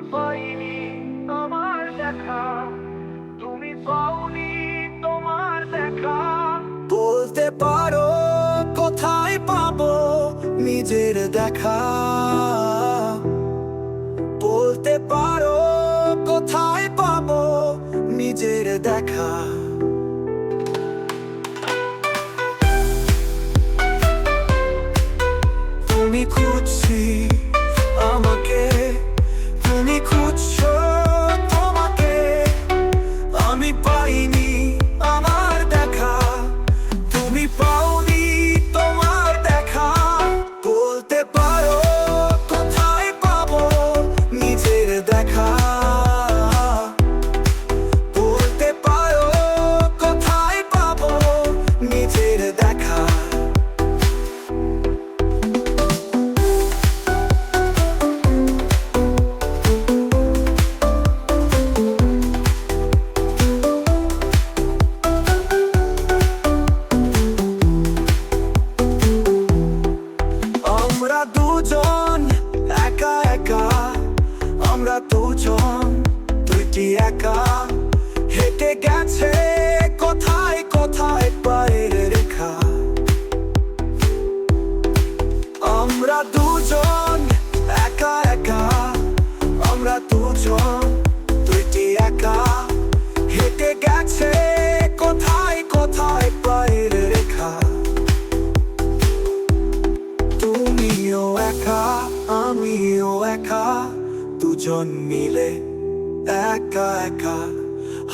পাইনি তোমার দেখা। তুমি পাওনি তোমার দেখা। বলতে পারো, কোথায় পাবো নিজের দেখা। বলতে পারো, কোথায় পাবো নিজের দেখা। দুজন, দুইটি একা। হেঁটে গেছে কোথায় কোথায় পায়ের রেখা? আমরা দুজন, একা একা। আমরা দুজন দুজন মিলে একা একা।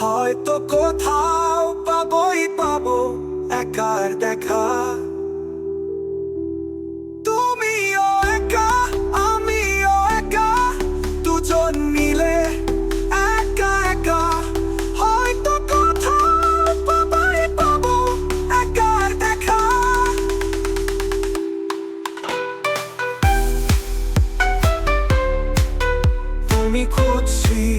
হয়তো কোথাও পাবই পাবো একার দেখা তুমি খুঁজছি আমাকে